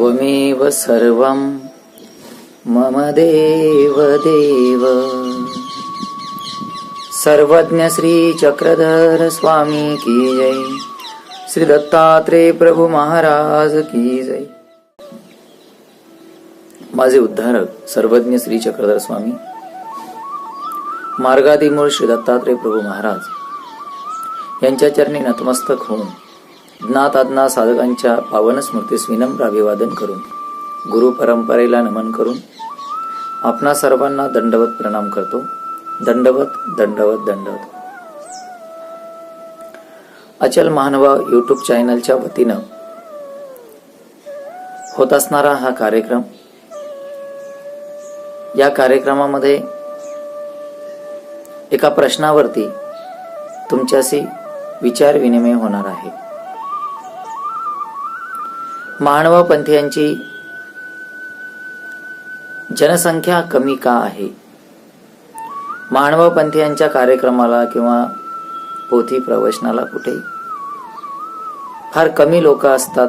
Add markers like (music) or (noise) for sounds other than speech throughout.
त्वमेव सर्वं मम देव देव। सर्वज्ञ श्री चक्रधर स्वामी की जय। श्री दत्तात्रेय प्रभू महाराज की जय। माझे उद्धारक सर्वज्ञ श्री चक्रधर स्वामी। मार्गादिमूळ श्री दत्तात्रेय प्रभू महाराज। यांच्या चरणी नतमस्तक होऊन ज्ञाताज्ञा साधकांच्या पावन स्मृतीस विनम्र अभिवादन करून गुरु परंपरेला नमन करून आपणा सर्वांना दंडवत प्रणाम करतो. दंडवत दंडवत दंडवत. अचल महानवा युट्यूब चॅनलच्या वतीनं होत असणारा हा कार्यक्रम या कार्यक्रमामध्ये एका प्रश्नावरती तुमच्याशी विचार विनिमय होणार आहे. मानव पंथीयांची जनसंख्या कमी का आहे? मानव पंथीयांच्या कार्यक्रमाला किंवा पोथी प्रवचनाला कुठे? फार कमी लोक असतात.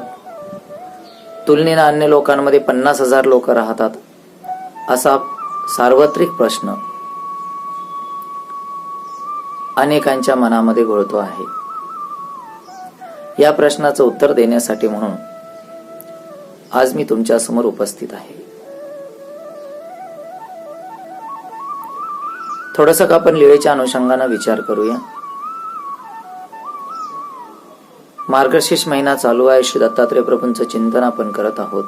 तुलनेनं अन्य लोकांमध्ये पन्नास हजार लोक राहतात. असा सार्वत्रिक प्रश्न अनेकांच्या मनामध्ये घोळतो आहे. या प्रश्नाचं उत्तर देण्यासाठी म्हणून आज मी तुमच्यासमोर उपस्थित आहे. थोडस का आपण लिळेच्या अनुषंगानं विचार करूया? मार्गशीर्ष महिना चालू आहे श्री दत्तात्रय प्रभूंचं चिंतन आपण करत आहोत.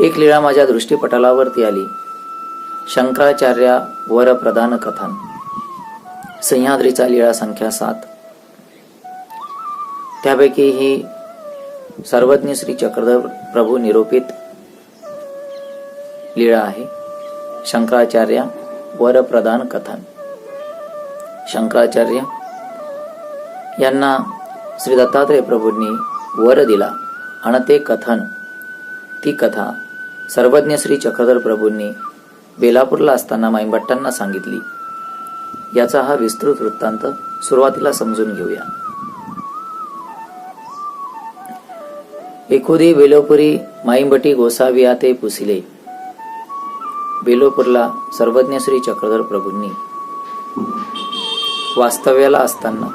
एक लीळा माझ्या दृष्टीपटलावरती आली. शंकराचार्य वर प्रधान कथन. सह्याद्रीचा लीळा संख्या सात. त्यापैकी ही सर्वज्ञ श्री चक्रधर प्रभू निरूपित लीळा आहे. शंकराचार्य वरप्रदान कथन. शंकराचार्य यांना श्री दत्तात्रय प्रभूंनी वर दिला आणि ते कथन ती कथा सर्वज्ञ श्री चक्रधर प्रभूंनी बेलापूरला असताना माईंभट्टांना सांगितली. याचा हा विस्तृत वृत्तांत सुरुवातीला समजून घेऊया. एकुदी बेलोपुरी माईंबटी गोसाविया ते पुसिले. बेलोपूरला सर्वज्ञ श्री चक्रधर प्रभूंनी. वास्तव्याला असताना.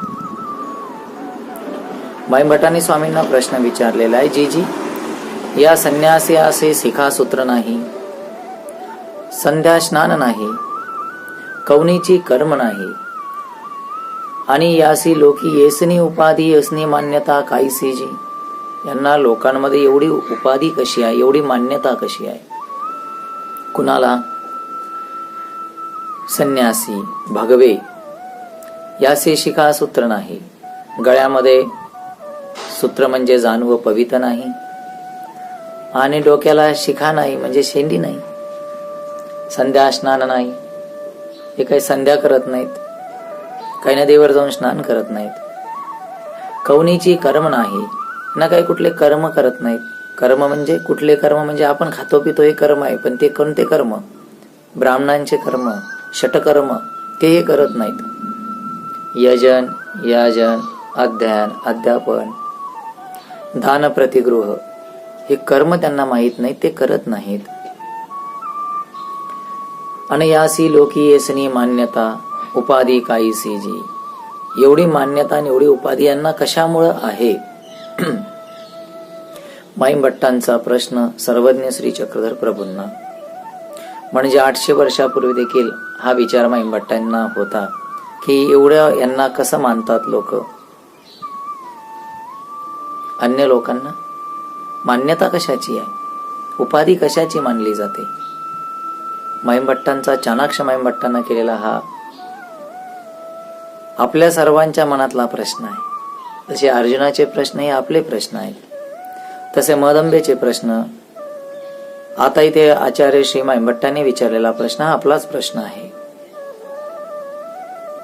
माईंभटांनी स्वामींना प्रश्न विचारलेला आहे जी जी या संन्यासी असे शिखासूत्र नाही संध्या स्नान नाही कवनीची कर्म नाही आणि यासी लोकी येसनी उपाधी असणी मान्यता काहीसी जी. यांना लोकांमध्ये एवढी उपाधी कशी आहे एवढी मान्यता कशी आहे? कुणाला? संन्यासी भगवे याचे शिखा सूत्र नाही. गळ्यामध्ये सूत्र म्हणजे जाणव पवित्र नाही. आणि डोक्याला शिखा नाही म्हणजे शेंडी नाही. संध्या स्नान नाही. हे काही संध्या करत नाहीत. काही नदीवर जाऊन स्नान करत नाहीत. कवनीची कर्म नाही. ना काही कुठले कर्म करत नाहीत. कर्म म्हणजे कुठले कर्म म्हणजे आपण खातो पितो हे कर्म आहे पण ते कोणते कर्म? ब्राह्मणांचे कर्म षटकर्म ते हे करत नाहीत. यजन याजन अध्ययन अध्यापन दान प्रतिगृह हे कर्म त्यांना माहीत नाही ते करत नाहीत. आणि यासी लोकी येसनी मान्यता उपाधी काहीसी जी. एवढी मान्यता आणि एवढी उपाधी यांना कशामुळं आहे? माईंभट्टांचा प्रश्न सर्वज्ञ श्री चक्रधर प्रभूंना. म्हणजे आठशे वर्षापूर्वी देखील हा विचार माईंभट्टांना होता की एवढ्या यांना कसं मानतात लोक? अन्य लोकांना? मान्यता कशाची आहे? उपाधी कशाची मानली जाते? माईंभट्टांचा चाणाक्ष माईंभट्टांना केलेला हा आपल्या सर्वांच्या मनातला प्रश्न आहे. जसे अर्जुनाचे प्रश्न हे आपले प्रश्न आहेत. तसे मदंबेचे प्रश्न आता इथे आचार्य श्री माईभट्टाने विचारलेला प्रश्न हा आपलाच प्रश्न आहे.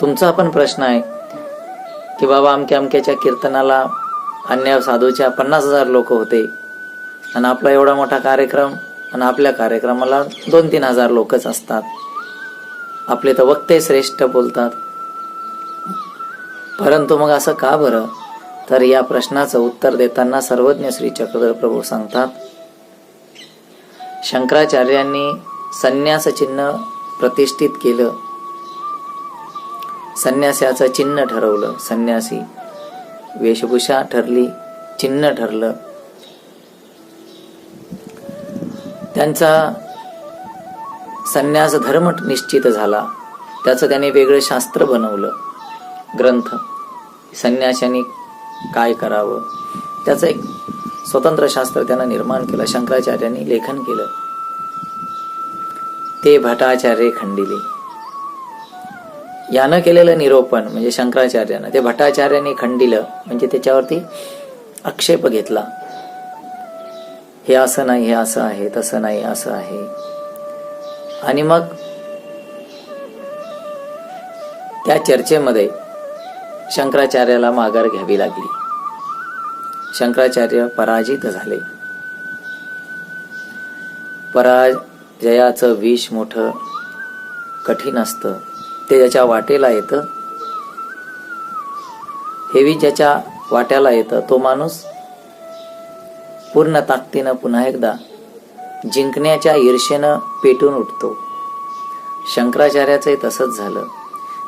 तुमचा पण प्रश्न आहे की बाबा अमक्या अमक्याच्या कीर्तनाला अन्य साधूच्या पन्नास हजार लोक होते आणि आपला एवढा मोठा कार्यक्रम आणि आपल्या कार्यक्रमाला दोन तीन हजार लोकच असतात. आपले तर वक्ते श्रेष्ठ बोलतात. परंतु मग असं का बरं? तर या प्रश्नाचं उत्तर देताना सर्वज्ञ श्री चक्रधर प्रभू सांगतात शंकराचार्यांनी संन्यास चिन्ह प्रतिष्ठित केलं. संन्यासाचं चिन्ह ठरवलं. संन्यासी वेशभूषा ठरली चिन्ह ठरलं. त्यांचा संन्यास धर्म निश्चित झाला. त्याचं त्याने वेगळं शास्त्र बनवलं. ग्रंथ. संन्यासांनी काय करावं? त्याचं एक स्वतंत्र शास्त्र त्यानं निर्माण केलं. शंकराचार्यांनी लेखन केलं. ते भटाचार्य खंडिले. यानं केलेलं निरोपण म्हणजे शंकराचार्यानं. ते भटाचार्यांनी खंडिलं. म्हणजे त्याच्यावरती आक्षेप घेतला. हे असं नाही हे असं आहे तसं नाही असं आहे. आणि मग त्या चर्चेमध्ये शंकराचार्याला माघार घ्यावी लागली. शंकराचार्य पराजित झाले. पराजयाचं विष मोठं कठीण असतं. ते ज्याच्या वाटेला येतं हे विष ज्याच्या वाट्याला येतं तो माणूस पूर्ण ताकदीनं पुन्हा एकदा जिंकण्याच्या ईर्षेनं पेटून उठतो. शंकराचार्याचंही तसंच झालं.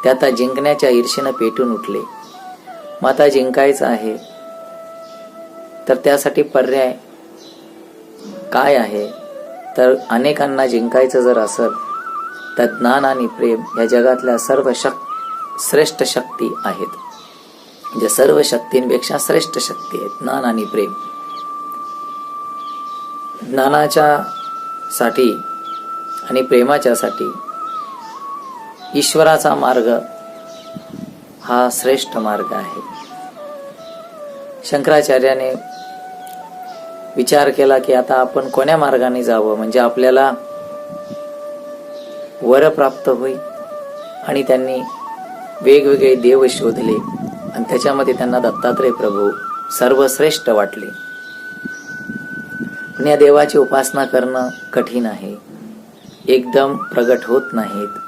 ते आता जिंकण्याच्या ईर्षेनं पेटून उठले. मग आता जिंकायचं आहे तर त्यासाठी पर्याय काय आहे? तर अनेकांना जिंकायचं जर असेल तर ज्ञान आणि प्रेम या जगातल्या सर्व शक श्रेष्ठ शक्ती आहेत. ज्या सर्व शक्तींपेक्षा श्रेष्ठ शक्ती आहेत ज्ञान आणि प्रेम. ज्ञानाच्या साठी आणि प्रेमाच्यासाठी ईश्वराचा मार्ग हा श्रेष्ठ मार्ग आहे. शंकराचार्याने विचार केला की आता आपण कोण्या मार्गाने जावं? म्हणजे आपल्याला वर प्राप्त होईल आणि त्यांनी वेगवेगळे देव शोधले आणि त्याच्यामध्ये त्यांना दत्तात्रय प्रभू सर्वश्रेष्ठ वाटले. पण या देवाची उपासना करणं कठीण आहे. एकदम प्रगट होत नाहीत.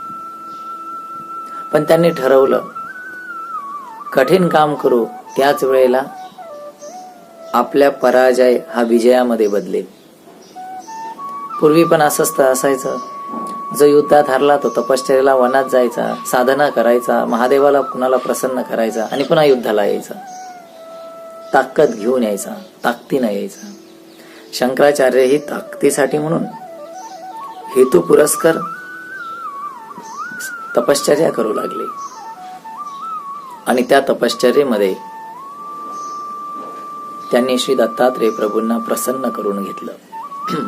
पण त्यांनी ठरवलं कठीण काम करू त्याच वेळेला आपल्या पराजय हा विजयामध्ये बदलेल. पूर्वी पण असंच असायचं. जो युद्धात हरला तो तपश्चर्याला वनात जायचा साधना करायचा महादेवाला कुणाला प्रसन्न करायचा आणि पुन्हा युद्धाला यायचा. ताकद घेऊन यायचा ताकदीनं यायचा. शंकराचार्य ही ताकदीसाठी म्हणून हेतू पुरस्कार तपश्चर्या करू लागले. आणि त्या तपश्चर्येमध्ये त्यांनी श्री दत्तात्रय प्रभूंना प्रसन्न करून घेतलं. (clears throat)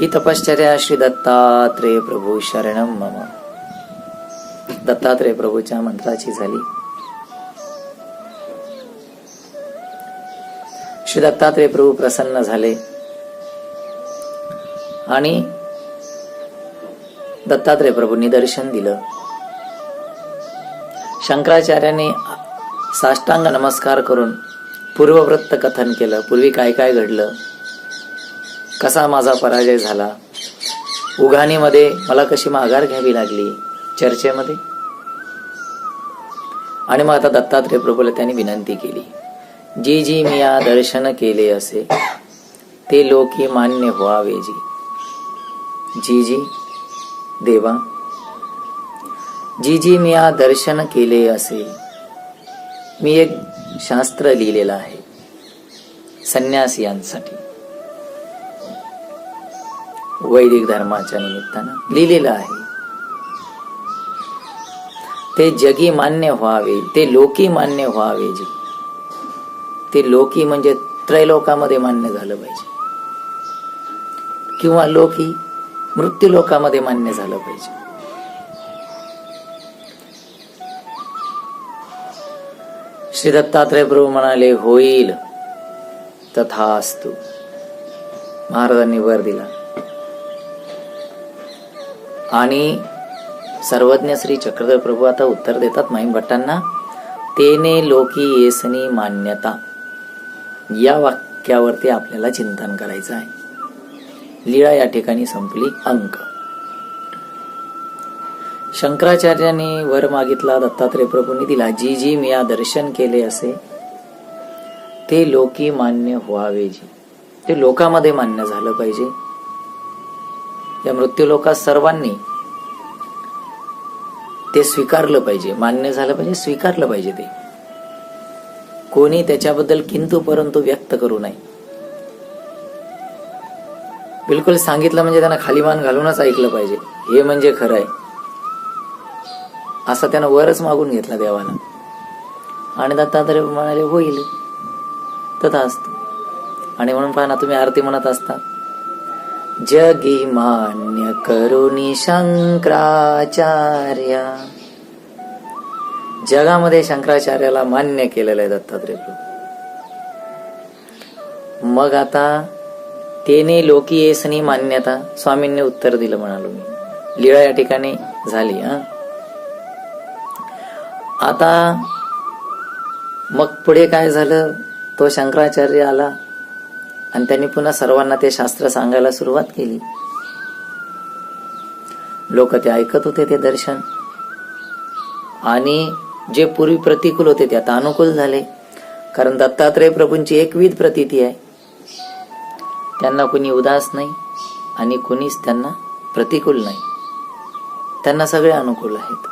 ही तपश्चर्या श्री दत्तात्रय प्रभू शरणम मम. दत्तात्रय प्रभूच्या मंत्राची झाली. श्री दत्तात्रय प्रभू प्रसन्न झाले. आणि दत्तात्रय प्रभूंनी दर्शन दिलं. शंकराचार्यांनी साष्टांग नमस्कार करून पूर्ववृत्त कथन केलं. पूर्वी काय काय घडलं? कसा माझा पराजय झाला? उघाणीमध्ये मला कशी माघार घ्यावी लागली? चर्चेमध्ये? आणि मग आता दत्तात्रय प्रभूला त्यांनी विनंती केली. जी जी मी या दर्शन केले असे ते लोकी मान्य व्हावे जी. जी जी देवा जी जी मी या दर्शन केले असे मी एक शास्त्र लिहिलेलं आहे संन्यासियांसाठी. वैदिक धर्माच्या निमित्तानं लिहिलेलं आहे. ते जगी मान्य व्हावे ते लोकी मान्य व्हावे जे. ते लोकी म्हणजे त्रैलोकामध्ये मान्य झालं पाहिजे. किंवा लोकी मृत्यू लोकामध्ये मान्य झालं पाहिजे. श्री दत्तात्रय प्रभू म्हणाले होईल. तथा असतो महाराजांनी वर दिला. आणि सर्वज्ञ श्री चक्रधर प्रभू आता उत्तर देतात माहीम भट्टांना तेने लोकी येसनी मान्यता. या वाक्यावरती आपल्याला चिंतन करायचं आहे. लीळा या ठिकाणी संपली अंक. शंकराचार्यांनी वर मागितला दत्तात्रय प्रभूंनी दिला जी जी मी या दर्शन केले असे ते लोकी मान्य व्हावे जी. ते लोकामध्ये मान्य झालं पाहिजे. या मृत्यूलोकात सर्वांनी ते स्वीकारलं पाहिजे मान्य झालं पाहिजे स्वीकारलं पाहिजे ते. कोणी त्याच्याबद्दल किंतु परंतु व्यक्त करू नये. बिलकुल सांगितलं म्हणजे त्यांना खाली मान घालूनच ऐकलं पाहिजे. हे म्हणजे खरं आहे. असं त्यानं वरच मागून घेतला देवाला आणि दत्तात्रय म्हणाले होईल. तथा असतो. आणि म्हणून पहा ना तुम्ही आरती म्हणत असता. जगी मान्य करुणी शंकराचार्य. जगामध्ये शंकराचार्याला मान्य केलेलं आहे दत्तात्रय प्रभू. मग आता तेने लोकी येसनी मान्यता स्वामींनी उत्तर दिलं म्हणालो मी. लीळा या ठिकाणी झाली हा. आता मग पुढे काय झालं? तो शंकराचार्य आला आणि त्यांनी पुन्हा सर्वांना ते शास्त्र सांगायला सुरुवात केली. लोक ते ऐकत होते ते दर्शन. आणि जे पूर्वी प्रतिकूल होते ते आता अनुकूल झाले. कारण दत्तात्रय प्रभूंची एकविध प्रतीती आहे. त्यांना कुणी उदास नाही आणि कुणीच त्यांना प्रतिकूल नाही. त्यांना सगळे अनुकूल आहेत.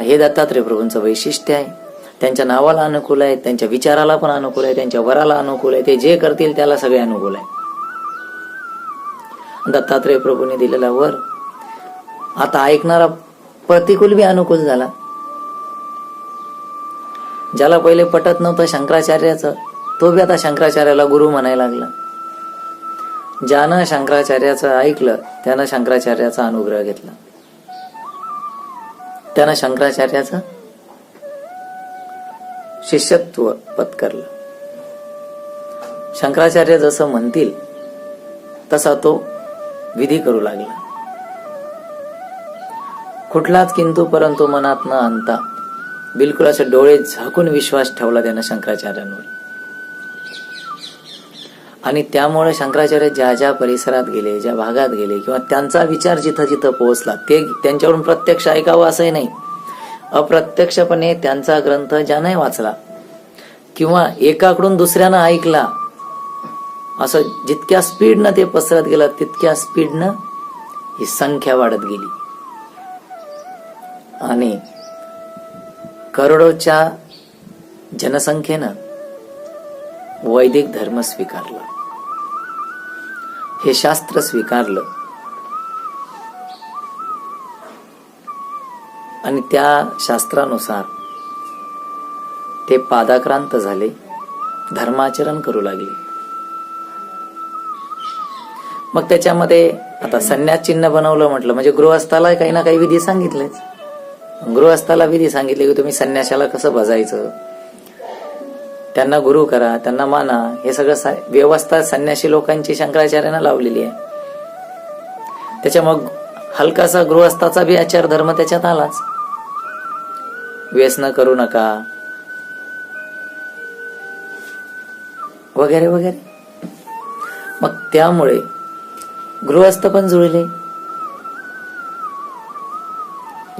हे दत्तात्रय प्रभूंचं वैशिष्ट्य आहे. त्यांच्या नावाला अनुकूल आहे त्यांच्या विचाराला पण अनुकूल आहे त्यांच्या वराला अनुकूल आहे ते जे करतील त्याला सगळे अनुकूल आहे. दत्तात्रय प्रभूंनी दिलेला वर आता ऐकणारा प्रतिकूल बी अनुकूल झाला. ज्याला पहिले पटत नव्हतं शंकराचार्याचं तो बी आता शंकराचार्याला गुरु म्हणायला लागला. ज्यानं शंकराचार्याचं ऐकलं त्यानं शंकराचार्याचा अनुग्रह घेतला. त्यानं शंकराचार्याचं शिष्यत्व पत्करलं. शंकराचार्य जसं म्हणतील तसा तो विधी करू लागला. कुठलाच किंतु परंतु मनात न आणता बिलकुल असे डोळे झाकून विश्वास ठेवला त्यानं शंकराचार्यांवर. आणि त्यामुळे शंकराचार्य ज्या ज्या परिसरात गेले ज्या भागात गेले किंवा त्यांचा विचार जिथं जिथं पोहोचला ते त्यांच्याकडून प्रत्यक्ष ऐकावं असंही नाही. अप्रत्यक्षपणे त्यांचा ग्रंथ ज्याने वाचला किंवा एकाकडून दुसऱ्यानं ऐकला असं जितक्या स्पीडनं ते पसरत गेलं तितक्या स्पीडनं ही संख्या वाढत गेली. आणि करोडोच्या जनसंख्येनं वैदिक धर्म स्वीकारला. हे शास्त्र स्वीकारलं. आणि त्या शास्त्रानुसार ते पादाक्रांत झाले धर्माचरण करू लागले. मग त्याच्यामध्ये आता संन्यास चिन्ह बनवलं म्हटलं म्हणजे गृहस्थाला काही ना काही विधी सांगितलेच. गृहस्थाला विधी सांगितले की तुम्ही संन्याशाला कसं बजायचं? त्यांना गुरु करा त्यांना माना. हे सगळं व्यवस्था संन्यासी लोकांची शंकराचार्यांना लावलेली आहे. त्याच्या मग हलकासा गृहस्थाचा बी आचार धर्म त्याच्यात आलाच. व्यसन करू नका. वगैरे वगैरे. मग त्यामुळे गृहस्थ पण जुळले.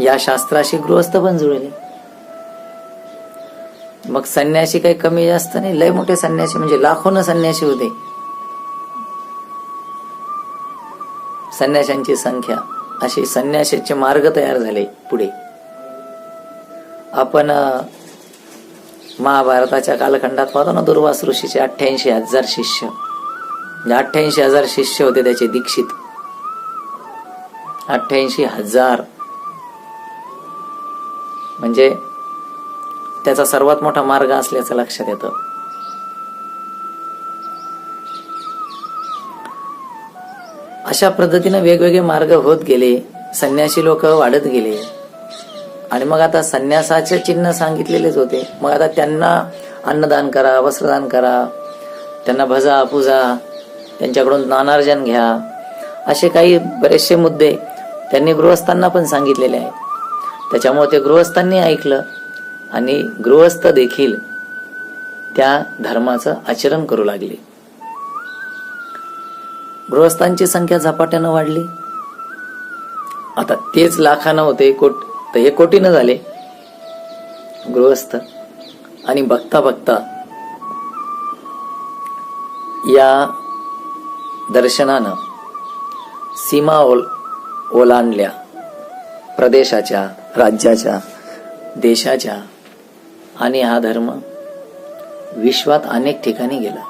या शास्त्राशी गृहस्थ पण जुळले. मग संन्याशी काही कमी जास्त नाही. लय मोठे संन्याशी म्हणजे लाखोनं संन्याशी होते. संन्याशांची संख्या. अशी संन्याशाचे मार्ग तयार झाले पुढे. आपण महाभारताच्या कालखंडात पाहतो ना दुर्वास ऋषीचे अठ्ठ्याऐंशी हजार शिष्य. म्हणजे अठ्ठ्याऐंशी हजार शिष्य होते त्याचे दीक्षित. अठ्ठ्याऐंशी हजार. म्हणजे त्याचा सर्वात मोठा मार्ग असल्याचं लक्षात येतं. अशा पद्धतीनं वेगवेगळे मार्ग होत गेले संन्यासी लोक वाढत गेले. आणि मग आता संन्यासाचे चिन्ह सांगितलेलेच होते. मग आता त्यांना अन्नदान करा वस्त्रदान करा त्यांना भजा पूजा त्यांच्याकडून नानार्जन घ्या. असे काही बरेचसे मुद्दे त्यांनी गृहस्थांना पण सांगितलेले आहेत. त्याच्यामुळे ते गृहस्थांनी ऐकलं. आणि गृहस्थ देखील त्या धर्माचं आचरण करू लागले. गृहस्थांची संख्या झपाट्यानं वाढली. आता तेच लाखानं होते कोट तर हे कोटीनं झाले. गृहस्थ आणि बघता बघता या दर्शनानं सीमा ओल ओलांडल्या प्रदेशाच्या राज्याच्या देशाच्या आणि हा धर्म विश्वात अनेक ठिकाणी गेला.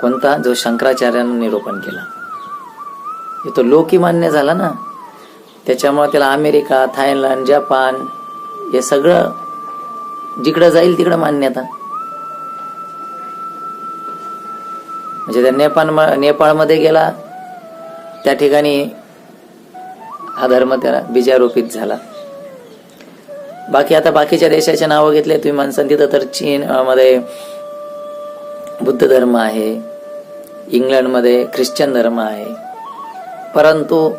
कोणता? जो शंकराचार्यानं निरूपण केला. तो लोकी मान्य झाला ना? त्याच्यामुळे त्याला अमेरिका थायलंड जपान हे सगळं जिकडं जाईल तिकडं मान्यता. म्हणजे त्या नेपाळ नेपाळमध्ये गेला त्या ठिकाणी हा धर्म त्याला बीजारोपित झाला. बाकी आता बाकीच्या देशाचे नावं घेतले तुम्ही माणसां तिथं तर चीन मध्ये बुद्ध धर्म आहे इंग्लंडमध्ये ख्रिश्चन धर्म आहे. परंतु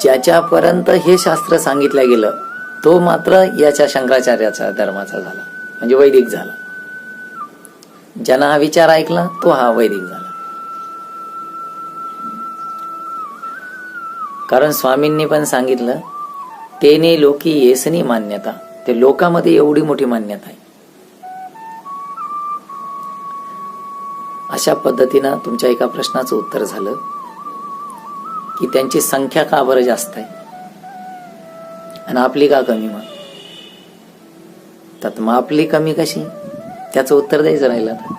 ज्याच्यापर्यंत हे शास्त्र सांगितलं गेलं तो मात्र याच्या शंकराचार्याचा धर्माचा झाला म्हणजे वैदिक झाला. ज्यानं हा विचार ऐकला तो हा वैदिक झाला. कारण स्वामींनी पण सांगितलं तेने लोकी येसनी मान्यता. ते लोकामध्ये एवढी मोठी मान्यता आहे. अशा पद्धतीनं तुमच्या एका प्रश्नाचं उत्तर झालं की त्यांची संख्या का बरं जास्त आहे? आणि आपली का कमी मग? त्यात मग आपली कमी कशी? त्याचं उत्तर द्यायचं राहिलं तर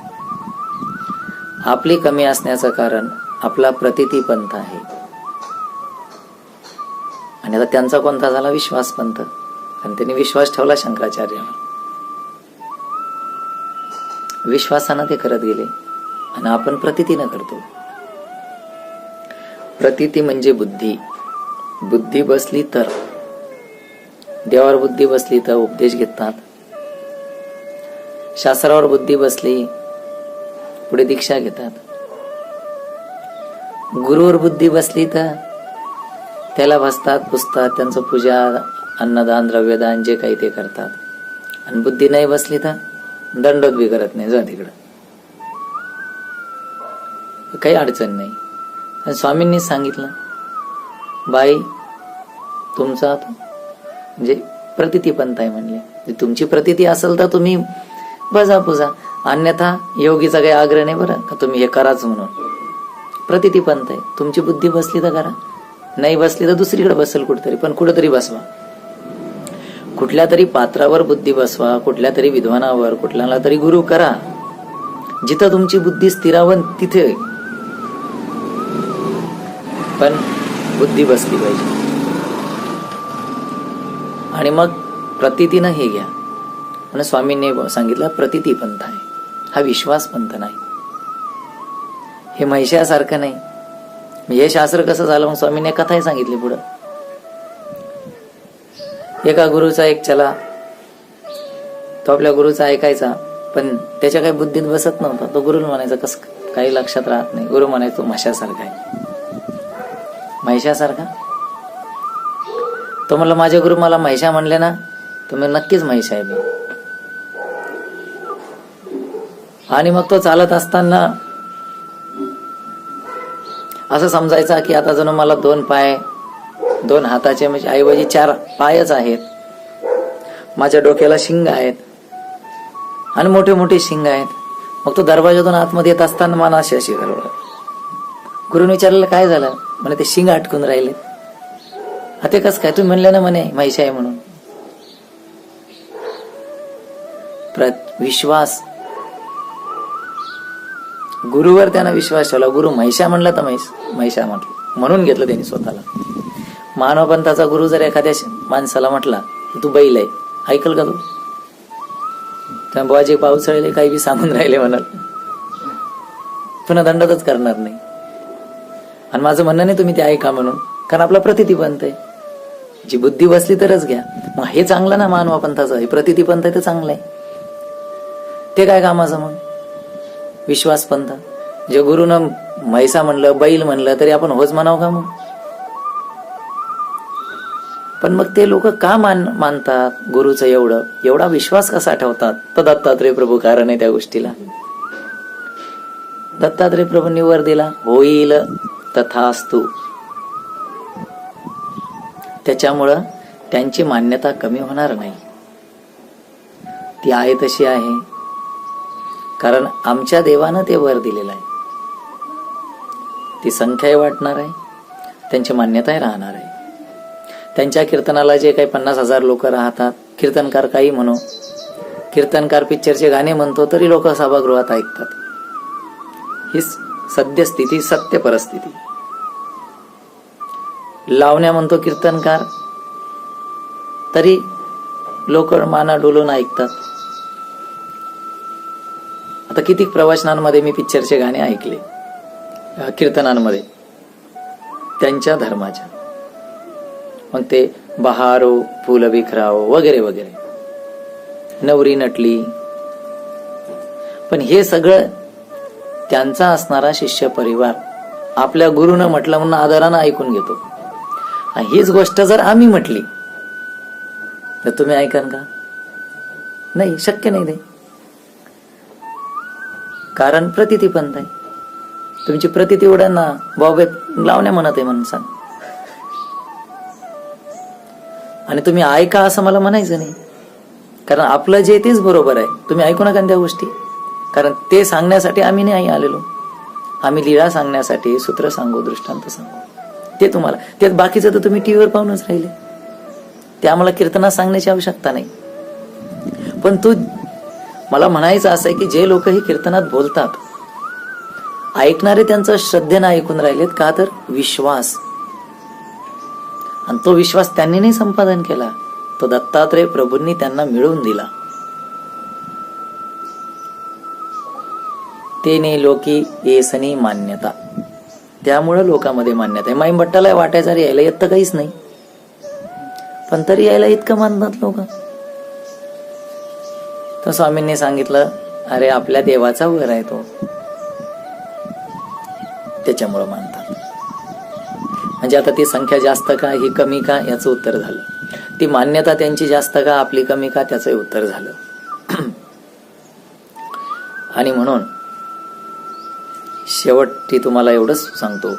आपली कमी असण्याचं कारण आपला प्रतिती पंथ आहे. आणि आता त्यांचा कोणता झाला विश्वास पंत? आणि त्यांनी विश्वास ठेवला शंकराचार्यावर. विश्वासानं ते करत गेले. आणि आपण प्रतितीनं करतो. प्रतिती म्हणजे बुद्धी. बुद्धी बसली तर. देवावर बुद्धी बसली तर उपदेश घेतात. शास्त्रावर बुद्धी बसली पुढे दीक्षा घेतात. गुरुवर बुद्धी बसली तर त्याला भसतात पुसतात त्यांचं पूजा अन्नदान द्रव्यदान जे काही ते करतात. आणि बुद्धी नाही बसली तर दंडोत बी करत नाही जा तिकडं. काही अडचण नाही. आणि स्वामींनी सांगितलं बाई तुमचा म्हणजे प्रतिती पंथ आहे म्हणले. म्हणजे तुमची प्रतिती असेल तर तुम्ही बजा पूजा अन्यथा योगीचा काही आग्रह नाही बरं का तुम्ही हे कराच म्हणून. प्रतिती पंथ आहे. तुमची बुद्धी बसली तर करा. नाही बसली तर दुसरीकडे बसेल कुठेतरी पण कुठेतरी बसवा. कुठल्या तरी पात्रावर बुद्धी बसवा कुठल्या तरी विद्वानावर कुठल्याला तरी गुरु करा. जिथं तुमची बुद्धी स्थिरावन तिथे. पण बुद्धी बसली पाहिजे. आणि मग प्रतितीनं हे घ्या. म्हणून स्वामींनी सांगितलं प्रतिती पंथ आहे. हा विश्वास पंथ नाही. हे म्हैशासारखं नाही. हे शास्त्र कसं झालं मग स्वामींनी कथाही सांगितली पुढं. एका गुरुचा एक चला. तो आपल्या गुरुचा ऐकायचा पण त्याच्या काही बुद्धीत बसत नव्हता. तो गुरु म्हणायचा कस काही लक्षात राहत नाही. गुरु म्हणायचो म्हशासारखा आहे. महिषासारखा तो म्हणलं माझे गुरु मला महिषा म्हणले ना तुम्ही नक्कीच महिषा आहे मी. आणि मग तो चालत असताना असं समजायचा की आता जणू मला दोन पाय दोन हाताचे म्हणजे ऐवजी चार पायच आहेत. माझ्या डोक्याला शिंग आहेत. आणि मोठे मोठे शिंग आहेत. मग तो दरवाजातून आतमध्ये येत असताना मला अशी अशी गरबड गुरुने विचारलं काय झालं? म्हणे ते शिंग अटकून राहिले. हा ते कस काय? तुम्ही म्हणलं ना म्हणे माहिती आहे म्हणून. प्र विश्वास गुरुवर त्यांना विश्वास ठेवला. गुरु महिषा म्हणला तर महिष महिषा म्हटलं. म्हणून घेतलं त्यांनी स्वतःला. मानवपंथाचा गुरु जर एखाद्या माणसाला म्हटला तू बैल आहे. ऐकल का तू? त्या बुवाजी पावसाळले काही बी सांगून राहिले म्हणाल. पुन्हा दंडतच करणार नाही. आणि माझं म्हणणं नाही तुम्ही ते ऐका म्हणून. कारण आपला प्रतिती पंथ आहे. जी बुद्धी बसली तरच घ्या. मग हे चांगलं ना मानवापंथाचं? हे प्रतिती पंथ आहे ते चांगलं आहे. ते काय कामाचं मग? विश्वास पंथ जे गुरुनं म्हैसा म्हणलं बैल म्हणलं तरी आपण होच म्हणावं का मग? पण मग ते लोक का मान मानतात गुरुचं एवढं? एवढा विश्वास कसा ठेवतात? तर दत्तात्रय प्रभू कारण आहे त्या गोष्टीला. दत्तात्रय प्रभूंनी वर दिला होईल तथास्तु. त्याच्यामुळं त्यांची मान्यता कमी होणार नाही. ती आहे तशी आहे. कारण आमच्या देवानं ते वर दिलेलं आहे. ती संख्याही वाटणार आहे. त्यांची मान्यताही राहणार आहे. त्यांच्या कीर्तनाला जे काही पन्नास हजार लोक राहतात कीर्तनकार काही म्हणू कीर्तनकार पिक्चरचे गाणे म्हणतो तरी लोक सभागृहात ऐकतात. ही सद्यस्थिती सत्य परिस्थिती. लावण्या म्हणतो कीर्तनकार तरी लोक माना डोलून ऐकतात. आता किती प्रवचनांमध्ये मी पिक्चरचे गाणे ऐकले? कीर्तनांमध्ये. त्यांच्या धर्माच्या. मग ते बहारो फुल विखराव वगैरे वगैरे. नवरी नटली. पण हे सगळं त्यांचा असणारा शिष्य परिवार आपल्या गुरुनं म्हटलं म्हणून आदरानं ऐकून घेतो. आणि हीच गोष्ट जर आम्ही म्हटली तर तुम्ही ऐकाल का? नाही शक्य नाही ते. कारण प्रतिती पण आहे तुमची प्रतिती उड्यांना ना लावण्या म्हणत आहे म्हणून सांग. आणि तुम्ही ऐका असं मला म्हणायचं नाही. कारण आपलं जे तेच बरोबर आहे. तुम्ही ऐकू नका त्या गोष्टी. कारण ते सांगण्यासाठी आम्ही नाही आलेलो. आम्ही लीळा सांगण्यासाठी सूत्र सांगू दृष्टांत सांगू. ते तुम्हाला त्यात बाकीचं तर तुम्ही टीव्हीवर पाहूनच राहिले. ते आम्हाला कीर्तना सांगण्याची आवश्यकता नाही. पण तू मला म्हणायचं असं आहे की जे लोक ही कीर्तनात बोलतात ऐकणारे त्यांचं श्रद्धेनं ऐकून राहिलेत का तर विश्वास. आणि तो विश्वास त्यांनी नाही संपादन केला तो दत्तात्रय प्रभूंनी त्यांना मिळवून दिला. तेने लोकी येसनी मान्यता. त्यामुळं लोकांमध्ये मान्यता आहे. माईम भट्टाला वाटायचं यायला येत तर काहीच नाही. पण तरी यायला इतकं मानतात लोक. तर स्वामींनी सांगितलं अरे आपल्या देवाचा वर आहे तो. त्याच्यामुळं मानतात. म्हणजे आता ती संख्या जास्त का ही कमी का याचं उत्तर झालं. ती मान्यता त्यांची जास्त का आपली कमी का त्याचं उत्तर झालं. (clears throat) आणि म्हणून शेवटी तुम्हाला एवढंच सांगतो.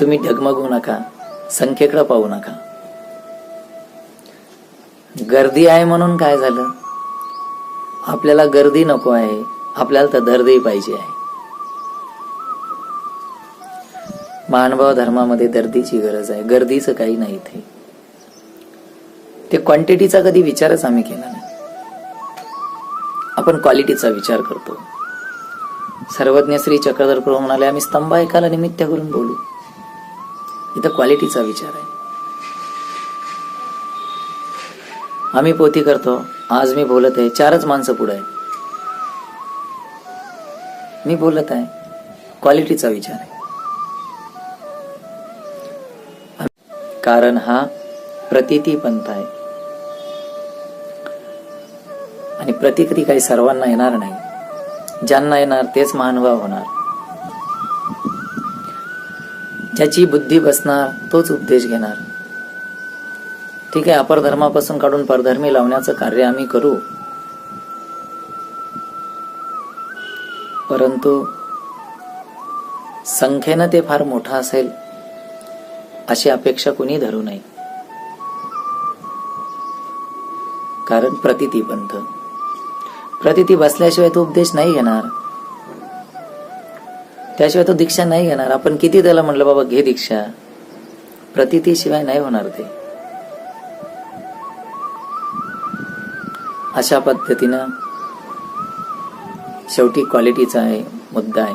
तुम्ही ढगमगू नका संख्येकडे पाहू नका. गर्दी आहे म्हणून काय झालं? आपल्याला गर्दी नको आहे. आपल्याला तर दर्दी पाहिजे आहे. मानभाव धर्मामध्ये दर्दीची गरज आहे. गर्दीचं काही नाही इथे. ते क्वांटिटीचा कधी विचारच आम्ही केला नाही. आपण क्वालिटीचा विचार करतो. सर्वज्ञ श्री चक्रधर प्रभू म्हणाले आम्ही स्तंभ ऐकायला निमित्त करून बोलू. इथं क्वालिटीचा विचार आहे. आम्ही पोती करतो. आज मी बोलत आहे चारच माणसं पुढे आहे. मी बोलत आहे क्वालिटीचा विचार आहे. कारण हा प्रतिती पंथ आहे. आणि प्रतिकृती काही सर्वांना येणार नाही. ज्यांना येणार तेच महानुभाव होणार. ज्याची बुद्धी बसणार तोच उपदेश घेणार. ठीक आहे अपर धर्मापासून काढून परधर्मी लावण्याचं कार्य आम्ही करू. परंतु संख्येनं ते फार मोठं असेल अशी अपेक्षा कुणी धरू नये. कारण प्रतिती पंथ प्रतिती बसल्याशिवाय तो उपदेश नाही घेणार. त्याशिवाय तो दीक्षा नाही घेणार. आपण किती त्याला म्हटलं बाबा घे दीक्षा. प्रतितीशिवाय नाही होणार ते. अशा पद्धतीनं शेवटी क्वालिटीचा आहे मुद्दा आहे.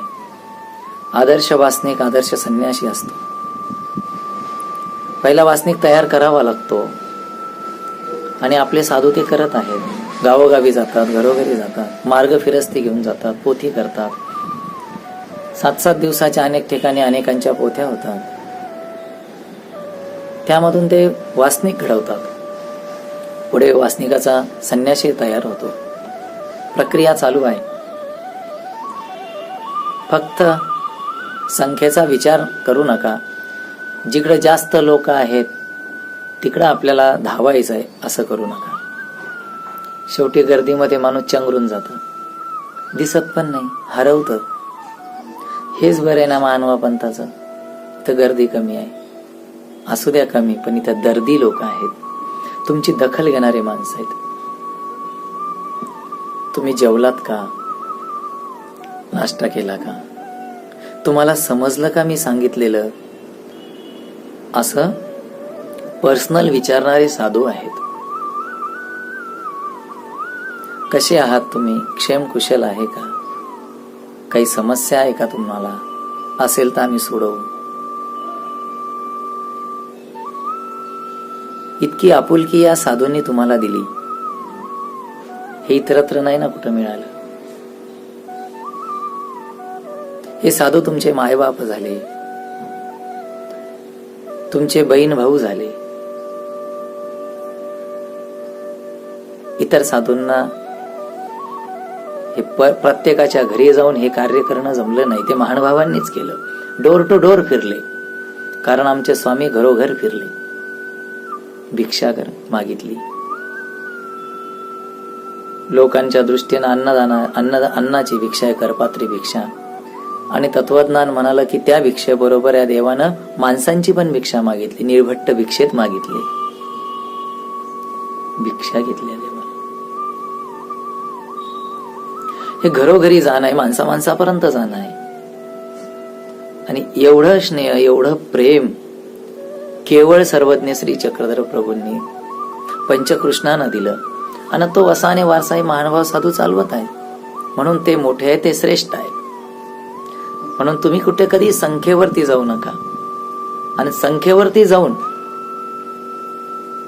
आदर्श वासनिक आदर्श संन्यासी असतो. पहिला वासनिक तयार करावा लागतो. आणि आपले साधू ते करत आहेत. गावोगावी जातात घरोघरी जातात मार्ग फिरस्ती घेऊन जातात पोथी करतात. सात सात दिवसाच्या अनेक ठिकाणी अनेकांच्या पोथ्या होतात. त्यामधून ते वासनिक घडवतात. पुढे वासनिकाचा संन्यासी तयार होतो. प्रक्रिया चालू आहे. फक्त संख्येचा विचार करू नका. जिकडे जास्त लोक आहेत तिकडं आपल्याला धावायचं आहे असं करू नका. शेवटी गर्दीमध्ये माणूस चंगरून जातं. दिसत पण नाही हरवतं. हेच बरं आहे ना मानवा पंथाचं तर गर्दी कमी आहे. असू द्या कमी पण इथं दर्दी लोक आहेत. तुमची दखल घेणारे माणसं आहेत. तुम्ही जेवलात का? नाश्ता केला का? तुम्हाला समजलं का मी सांगितलेलं? असं पर्सनल विचारणारे साधू आहेत. कसे आहात तुम्ही? क्षेम कुशल आहे का? काही समस्या आहे का तुम्हाला? असेल तर आम्ही सोडवू. इतकी आपुलकी या साधूंनी तुम्हाला दिली. हे इतरत्र नाही ना कुठं मिळालं? हे साधू तुमचे मायबाप झाले. तुमचे बहीण भाऊ झाले. इतर साधूंना हे प्रत्येकाच्या घरी जाऊन हे कार्य करणं जमलं नाही. ते महानुभावांनीच केलं. डोर टू डोर फिरले. कारण आमचे स्वामी घरोघर फिरले. भिक्षा कर मागितली. लोकांच्या दृष्टीनं अन्नदाना अन्न अन्नाची भिक्षा आहे करपात्री भिक्षा. आणि तत्वज्ञान म्हणालं की त्या भिक्षेबरोबर या देवानं माणसांची पण भिक्षा मागितली निर्भट्ट भिक्षेत मागितली. भिक्षा घेतल्या देवा हे घरोघरी जाणं आहे माणसा माणसापर्यंत जाणं आहे. आणि एवढं स्नेह एवढं प्रेम केवळ सर्वज्ञ श्री चक्रधर प्रभूंनी पंचकृष्णानं दिलं. आणि तो वसाने वारसाही महानुभाव साधू चालवत आहे म्हणून ते मोठे आहे ते श्रेष्ठ आहे म्हणून तुम्ही कुठे कधी संख्येवरती जाऊ नका. आणि संख्येवरती जाऊन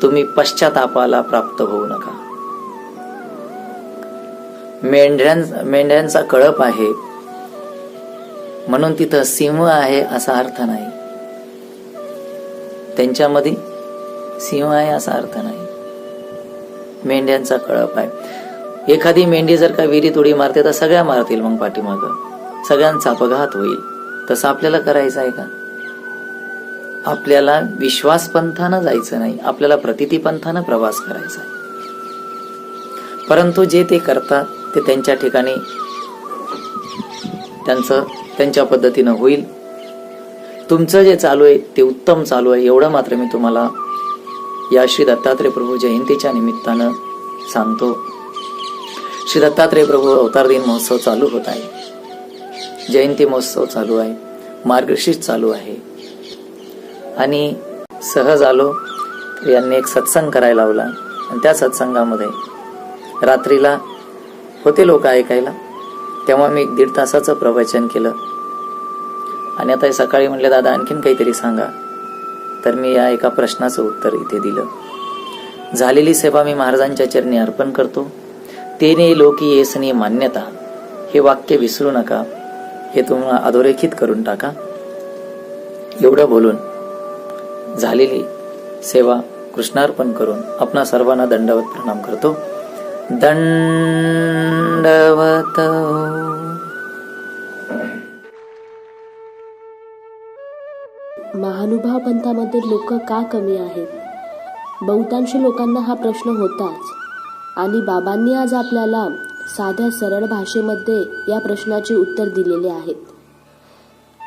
तुम्ही पश्चातापाला प्राप्त होऊ नका. मेंढ्यां मेंढ्यांचा कळप आहे. म्हणून तिथं सिंह आहे असा अर्थ नाही. त्यांच्यामध्ये सिंह आहे असा अर्थ नाही. मेंढ्यांचा कळप आहे. एखादी मेंढी जर का विहिरीत उडी मारते तर सगळ्या मारतील मग पाठीमाग. सगळ्यांचा अपघात होईल. तसं आपल्याला करायचं आहे का? आपल्याला विश्वास पंथानं जायचं नाही. आपल्याला प्रतिती पंथानं प्रवास करायचा आहे. परंतु जे ते करतात ते त्यांच्या ठिकाणी त्यांचं त्यांच्या पद्धतीनं होईल. तुमचं जे चालू आहे ते उत्तम चालू आहे. एवढं मात्र मी तुम्हाला या श्री दत्तात्रय प्रभू जयंतीच्या निमित्तानं सांगतो. श्री दत्तात्रय प्रभू अवतार दिन महोत्सव चालू होत आहे. जयंती महोत्सव चालू आहे. मार्गशीर्ष चालू आहे. आणि सहज आलो तर यांनी एक सत्संग करायला लावला. आणि त्या सत्संगामध्ये रात्रीला होते लोक ऐकायला. तेव्हा मी एक दीड तासाचं प्रवचन केलं. आणि आता हे सकाळी म्हणले दादा आणखीन काहीतरी सांगा. तर मी या एका प्रश्नाचं उत्तर इथे दिलं. झालेली सेवा मी महाराजांच्या चरणी अर्पण करतो. तेने लोकी येसनी मान्यता. हे वाक्य विसरू नका. हे तुम्हाला अधोरेखित करून टाका. एवढं बोलून झालेली सेवा कृष्णार्पण करून आपणा सर्वांना दंडवत प्रणाम करतो. दंडवत. पंथामध्ये लोक का कमी आहेत? बहुतांश लोकांना हा प्रश्न होताच. आणि बाबांनी आज आपल्याला साध्या सरळ भाषेमध्ये या प्रश्नाचे उत्तर दिलेले आहेत.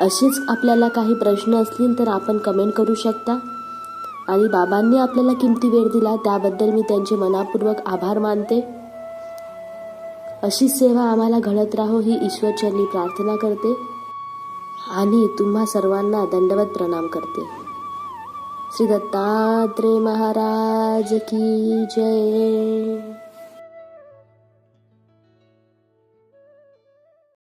असेच आपल्याला काही प्रश्न असतील तर आपण कमेंट करू शकता. आणि बाबांनी आपल्याला किमती वेळ दिला त्याबद्दल मी त्यांचे मनापूर्वक आभार मानते. अशीच सेवा आम्हाला घडत राहो ही ईश्वरचरणी प्रार्थना करते. आणि तुम्हा सर्वांना दंडवत प्रणाम करते. श्री दत्तात्रेय महाराज की जय